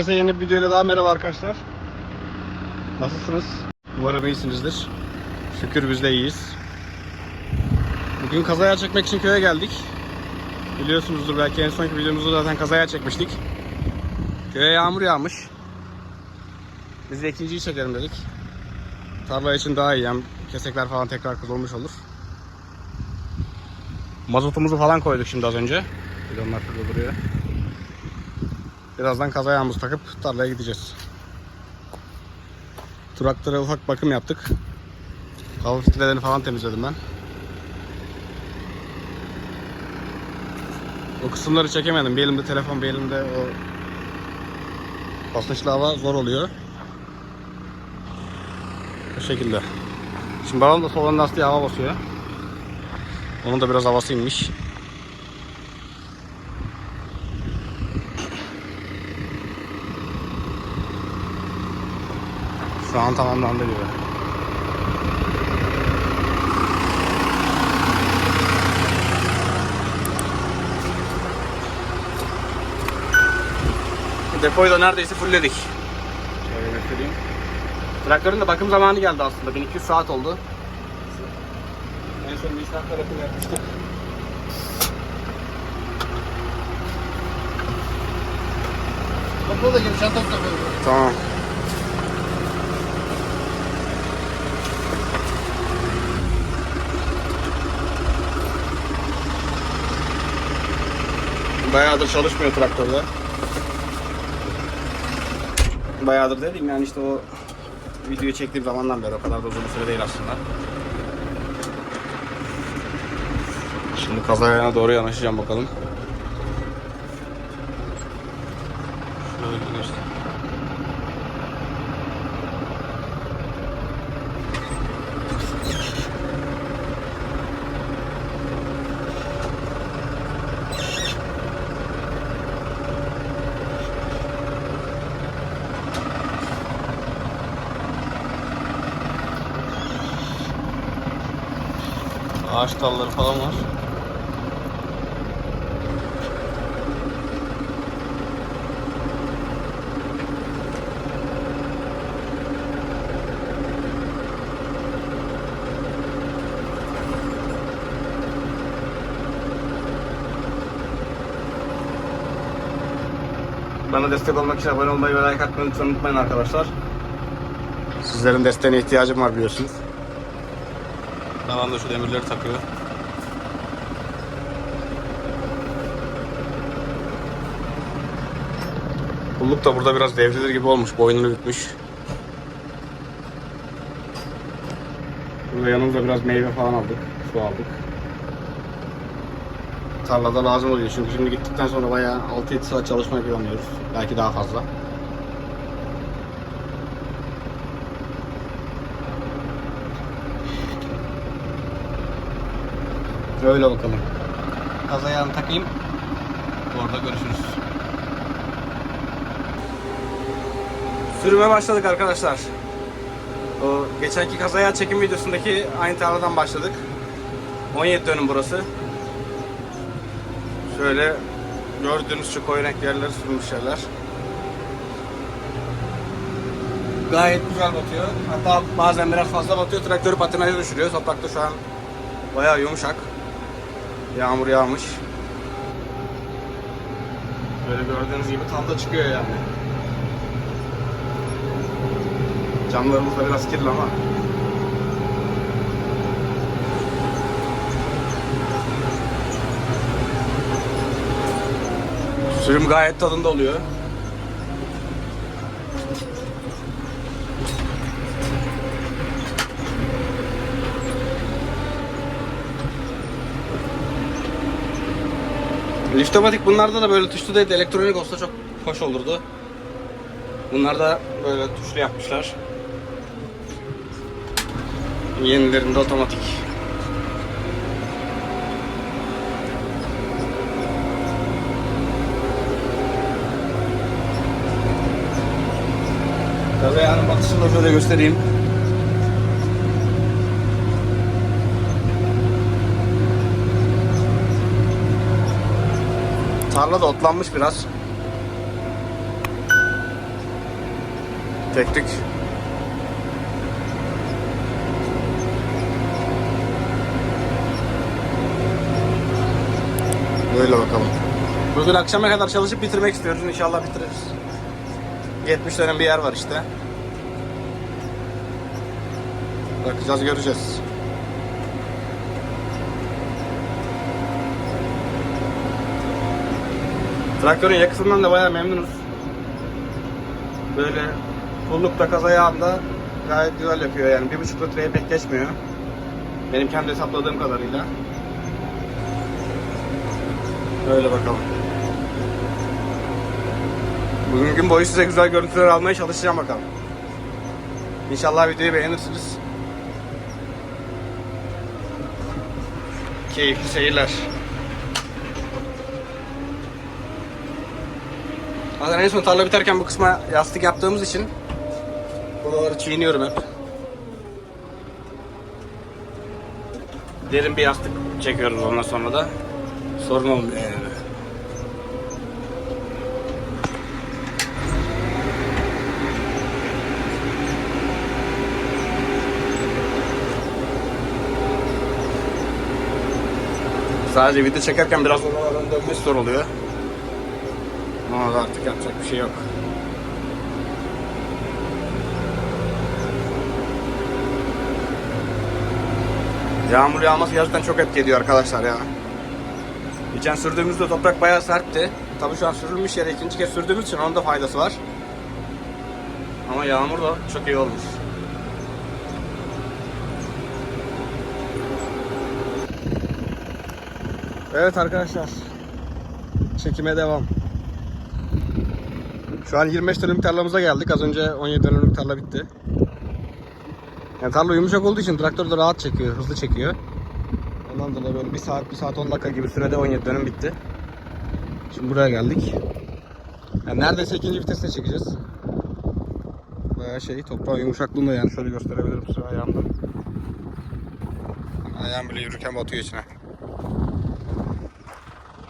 Herkese yeni bir videoyla daha merhaba arkadaşlar. Nasılsınız? Umarım iyisinizdir. Şükür biz de iyiyiz. Bugün kazaya çekmek için köye geldik. Biliyorsunuzdur belki en sonki videomuzda zaten kazaya çekmiştik. Köye yağmur yağmış. Biz de ikinciyi çekelim dedik. Tarla için daha iyi hem kesekler falan tekrar kızılmış olur. Mazotumuzu falan koyduk şimdi az önce. Bidonlar şurada duruyor. Birazdan kaza yağımızı takıp tarlaya gideceğiz. Traktöre ufak bakım yaptık. Hava filtrelerini falan temizledim ben. O kısımları çekemedim. Bir elimde telefon, bir elimde o basınçlı hava zor oluyor. Bu şekilde. Şimdi balon da sol ön lastiğe hava basıyor. Onun da biraz havası inmiş. Şu an tamamlandı gibi. Depoyu da neredeyse fullledik. Şöyle göstereyim. Traktörün de bakım zamanı geldi aslında. 1200 saat oldu. En son bir traktör bakımı yapmıştık. Topla da gel takıyorum. Tamam. Bayağıdır çalışmıyor traktörde. Bayağıdır dedim yani işte o videoyu çektiğim zamandan beri o kadar da uzun süre değil aslında. Şimdi kazaya doğru yanaşacağım bakalım. Şöyle işte. Ağaç dalları falan var. Bana destek olmak için abone olmayı ve like atmayı unutmayın arkadaşlar. Sizlerin desteğine ihtiyacım var biliyorsunuz. Tamam da şu demirleri takıyor. Kulluk da burada biraz devrilir gibi olmuş. Boynunu bükmüş. Burada yanımıza biraz meyve falan aldık. Su aldık. Tarlada lazım oluyor çünkü şimdi gittikten sonra bayağı 6-7 saat çalışmayı planlıyoruz. Belki daha fazla. Öyle bakalım. Gaz ayağını takayım. Orada görüşürüz. Sürüme başladık arkadaşlar. O geçenki kazaya çekim videosundaki aynı tarladan başladık. 17 dönüm burası. Şöyle gördüğünüz şu koyu renk yerleri sürmüş yerler. Gayet güzel batıyor. Hatta bazen biraz fazla batıyor. Traktörü patinaja düşürüyor. Toprakta şu an bayağı yumuşak. Yağmur yağmış. Böyle gördüğünüz gibi tam da çıkıyor yani. Camlarımız da biraz kirli ama. Sürüm gayet tadında oluyor. Liftomatik bunlarda da böyle tuşlu değil de elektronik olsa çok hoş olurdu. Bunlar da böyle tuşlu yapmışlar. Yenilerinde otomatik. Gaz ayağının batışını da şöyle göstereyim. Tarla da otlanmış biraz. Tek tük. Böyle bakalım. Bugün akşama kadar çalışıp bitirmek istiyoruz. İnşallah bitiririz. 70 dönem bir yer var işte. Bakacağız göreceğiz. Traktörün yakıtından da bayağı memnunuz. Böyle pullukta kaza yağında gayet güzel yapıyor yani. Bir buçuk litreye pek geçmiyor. Benim kendi hesapladığım kadarıyla. Öyle bakalım. Bugün gün boyu size güzel görüntüler almaya çalışacağım bakalım. İnşallah videoyu beğenirsiniz. Keyifli seyirler. Zaten en son tarla biterken bu kısma yastık yaptığımız için buraları çiğniyorum hep. Derin bir yastık çekiyoruz ondan sonra da sorun olmuyor yani. Sadece video çekerken biraz oralardan dönmesi zor oluyor. Ama artık yapacak bir şey yok. Yağmur yağması gerçekten çok etki ediyor arkadaşlar ya. Geçen sürdüğümüzde toprak bayağı sertti. Tabii şu an sürülmüş yere ikinci kez sürdüğümüz için onun da faydası var. Ama yağmur da çok iyi olmuş. Evet arkadaşlar. Çekime devam. Şu an 25 dönüm tarlamıza geldik. Az önce 17 dönümlük tarla bitti. Yani tarla yumuşak olduğu için traktör de rahat çekiyor, hızlı çekiyor. Ondan dolayı böyle 1 saat, 1 saat 10 dakika gibi sürede 17 dönüm bitti. Şimdi buraya geldik. Yani neredeyse ikinci vitesle çekeceğiz. Bayağı şey, toprağın yumuşaklığında yani şöyle gösterebilirim size ayağımda. Ayağım bile yürürken batıyor içine.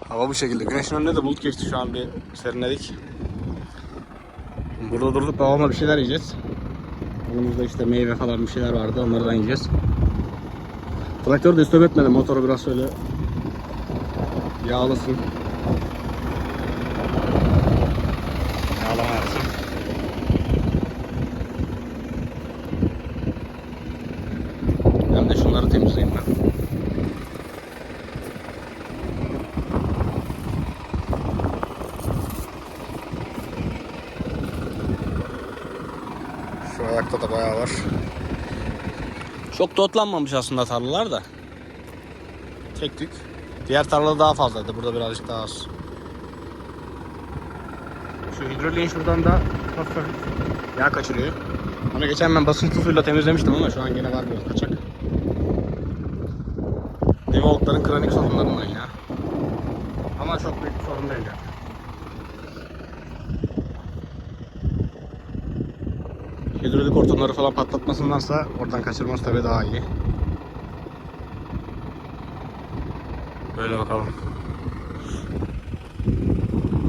Hava bu şekilde. Güneşin önünde de bulut geçti şu an bir serinledik. Burada durduk babamla bir şeyler yiyeceğiz. Yanımızda işte meyve falan bir şeyler vardı onlardan yiyeceğiz. Traktörü de üstüme. Motoru biraz şöyle yağlasın. Yağlama yapsın. Hem de şunları temizleyeyim ben. Şu ayakta da bayağı var. Çok da otlanmamış aslında tarlalar da. Tek tük. Diğer tarlada daha fazlaydı. Burada birazcık daha az. Şu hidroliğin şuradan da hafif yağ kaçırıyor. Onu geçen ben basınçlı suyla temizlemiştim ama şu an gene var biraz kaçak. Devoltların kronik sorunlarından ya. Ama çok büyük bir sorun değil yani. Hortumları falan patlatmasındansa oradan kaçırması tabii daha iyi. Böyle bakalım.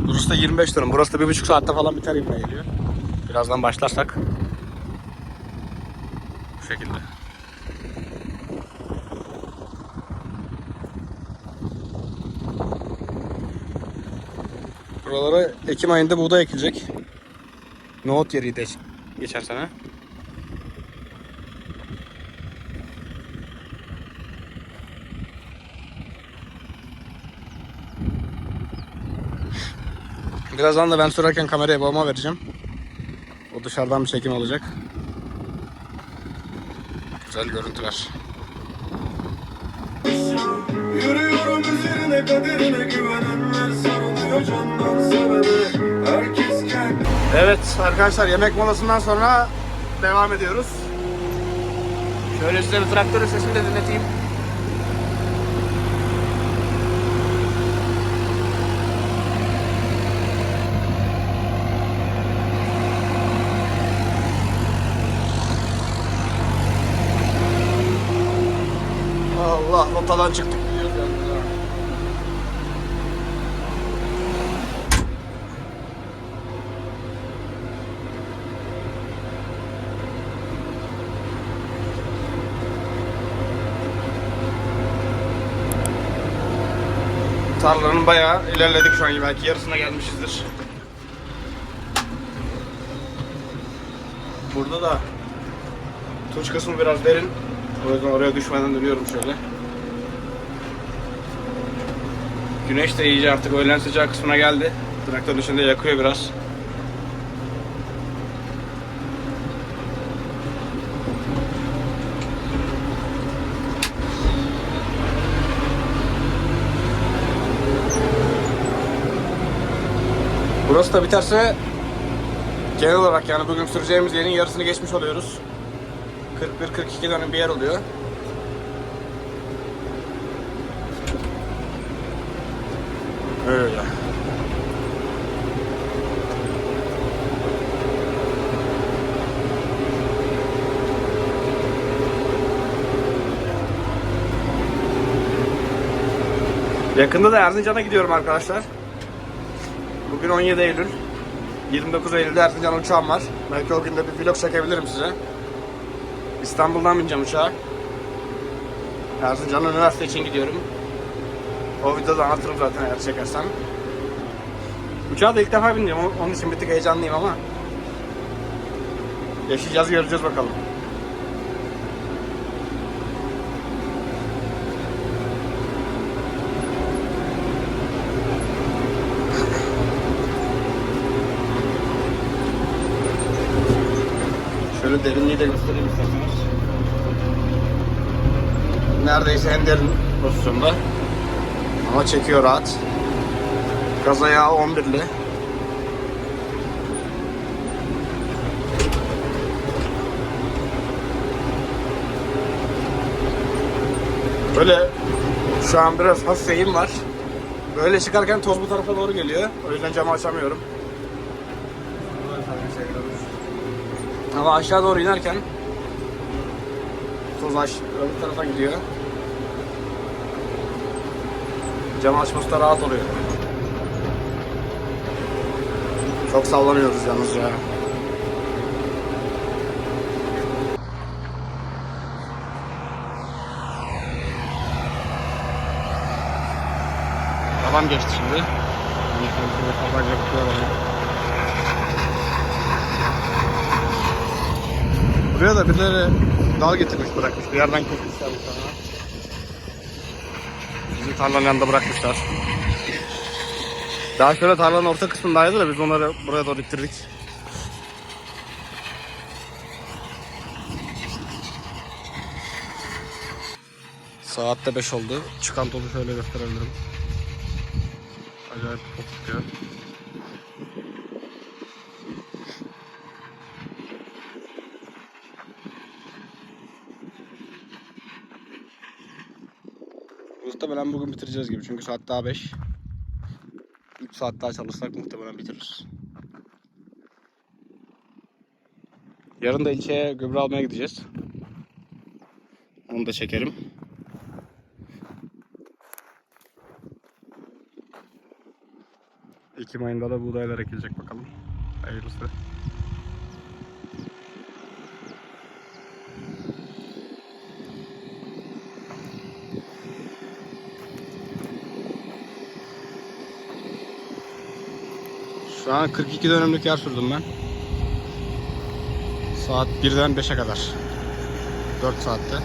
Burası da 25 dönüm. Burası da bir buçuk saatte falan biter gibi geliyor. Birazdan başlarsak. Bu şekilde. Buralara Ekim ayında buğday ekilecek. Nohut yeriydi geçen sene. Birazdan da ben sürerken kamerayı babama vereceğim. O dışarıdan bir çekim olacak. Güzel görüntüler. Yürüyorum üzerine kaderine güvenenler sarılıyor candan sevene Herkes kendi Evet arkadaşlar yemek molasından sonra devam ediyoruz. Şöyle size bir traktörün sesini de dinleteyim. Ortadan çıktık. Tarlanın bayağı ilerledik şu an belki yarısına gelmişizdir. Burada da tuş kısmı biraz derin. O yüzden oraya düşmeden dönüyorum şöyle. Güneş de iyice artık öğlen sıcağı kısmına geldi. Traktör içinde yakıyor biraz. Burası da biterse genel olarak yani bugün süreceğimiz yerin yarısını geçmiş oluyoruz. 41-42 dönüm bir yer oluyor. Öyle. Yakında da Erzincan'a gidiyorum arkadaşlar. Bugün 17 Eylül. 29 Eylül'de Erzincan uçağım var. Belki o gün de bir vlog çekebilirim size. İstanbul'dan bineceğim uçağa. Erzincan üniversite için gidiyorum. O videoda anlatırım zaten eğer çekersem. Uçağa da ilk defa bineceğim. Onun için bir tık heyecanlıyım ama. Yaşayacağız göreceğiz bakalım. Şöyle derinliği de göstereyim isterseniz. Neredeyse en derin pozisyonda. Ama çekiyor rahat. Gaz ayağı 11'li. Böyle şu an biraz hafif var. Böyle çıkarken toz bu tarafa doğru geliyor. O yüzden camı açamıyorum. Ama aşağı doğru inerken toz aş öbür tarafa gidiyor. Cam açması da rahat oluyor. Çok sallanıyoruz yalnız ya. Babam geçti şimdi. Buraya da birileri dal getirmiş bırakmış. Bir yerden kesmişler Bizim tarlanın yanında bırakmışlar. Daha şöyle tarlanın orta kısmındaydı da biz onları buraya doğru ittirdik. Saatte 5 oldu. Çıkan tozu şöyle gösterebilirim. Acayip çok tutuyor. Muhtemelen bugün bitireceğiz gibi çünkü saat daha 5. 3 saat daha çalışsak muhtemelen bitiririz. Yarın da ilçeye gübre almaya gideceğiz. Onu da çekerim. Ekim ayında da buğdaylar ekilecek bakalım. Hayırlısı. Şu an 42 dönümlük yer sürdüm ben. Saat 1'den 5'e kadar. 4 saatte.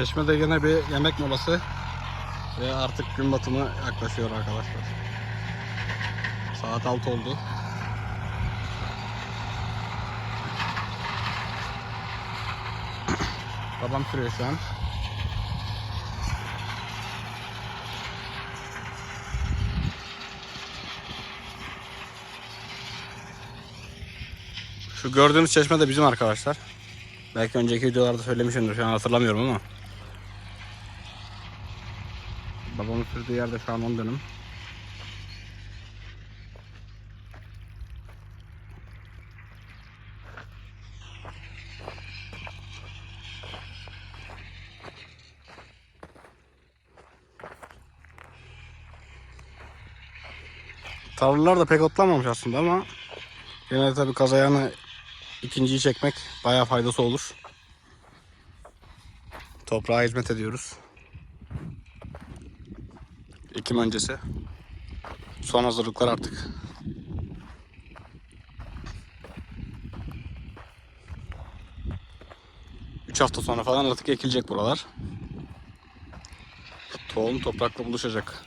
Çeşmede yine bir yemek molası ve artık gün batımı yaklaşıyor arkadaşlar. Saat 6 oldu. Babam sürüyor şu an. Şu gördüğümüz çeşme de bizim arkadaşlar. Belki önceki videolarda söylemişimdir şu an hatırlamıyorum ama. Sürdüğü yerde şu an 10 dönüm. Tavırlar da pek otlamamış aslında ama yine de tabii kaz ikinciyi çekmek bayağı faydası olur. Toprağa hizmet ediyoruz. Ekim öncesi. Son hazırlıklar artık. Üç hafta sonra falan artık ekilecek buralar. Tohum toprakla buluşacak.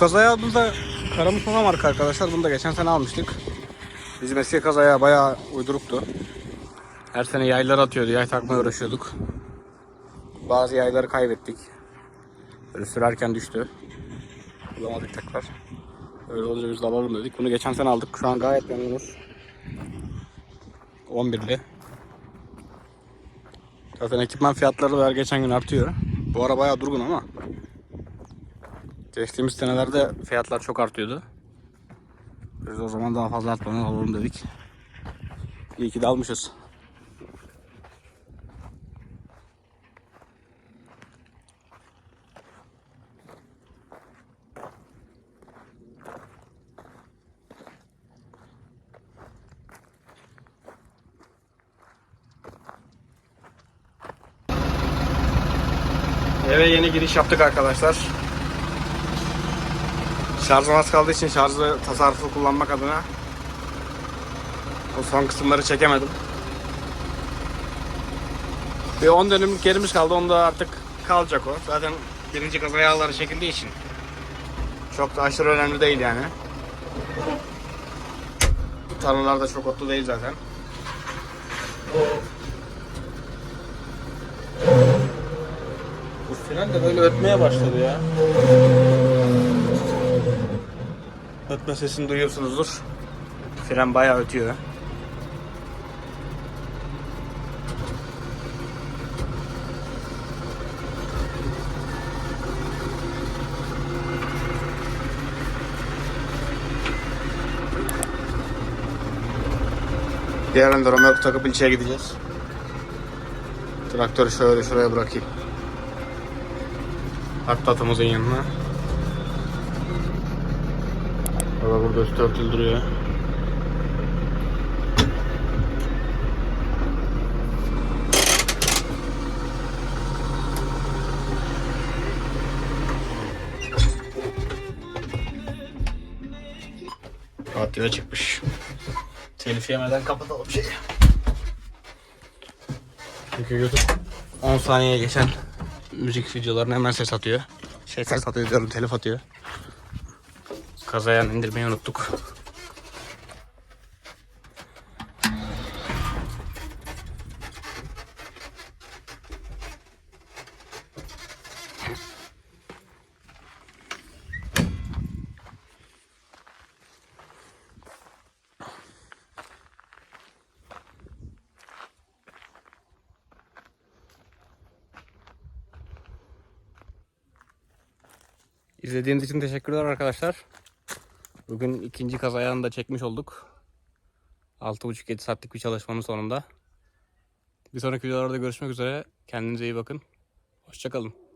Bu kazaya da Kara Mustafa marka arkadaşlar. Bunu da geçen sene almıştık. Bizim eski kazaya bayağı uyduruktu. Her sene yaylar atıyordu. Yay takmaya uğraşıyorduk. Bazı yayları kaybettik. Böyle sürerken düştü. Bulamadık tekrar. Öyle olunca biz de alalım dedik. Bunu geçen sene aldık. Şu an gayet memnunuz. 11'li. Zaten ekipman fiyatları da her geçen gün artıyor. Bu ara bayağı durgun ama. Geçtiğimiz senelerde fiyatlar çok artıyordu. Biz o zaman daha fazla artmadan alalım dedik. İyi ki de almışız. Eve yeni giriş yaptık arkadaşlar. Şarjım az kaldığı için şarjı tasarruflu kullanmak adına o son kısımları çekemedim. Bir 10 dönümlük yerimiz kaldı. Onda artık kalacak o. Zaten birinci gaz ayağları çekildiği için çok da aşırı önemli değil yani. Tarlalar da çok otlu değil zaten. Bu fren de böyle ötmeye başladı ya. Ötme sesini duyuyorsunuzdur. Fren bayağı ötüyor. Yarın da Romeo takıp ilçeye gideceğiz. Traktörü şöyle şuraya bırakayım. Atlatımızın yanına. Baba burada üstü örtülü duruyor. Radyoya çıkmış. Telif yemeden kapatalım şeyi. Çünkü YouTube 10 saniyeye geçen müzik videolarına hemen ses atıyor. Şey ses atıyor diyorum telif atıyor. Kazaya indirmeyi unuttuk. İzlediğiniz için teşekkürler arkadaşlar. Bugün ikinci kaz ayağını da çekmiş olduk. 6,5-7 saatlik bir çalışmanın sonunda. Bir sonraki videolarda görüşmek üzere. Kendinize iyi bakın. Hoşçakalın.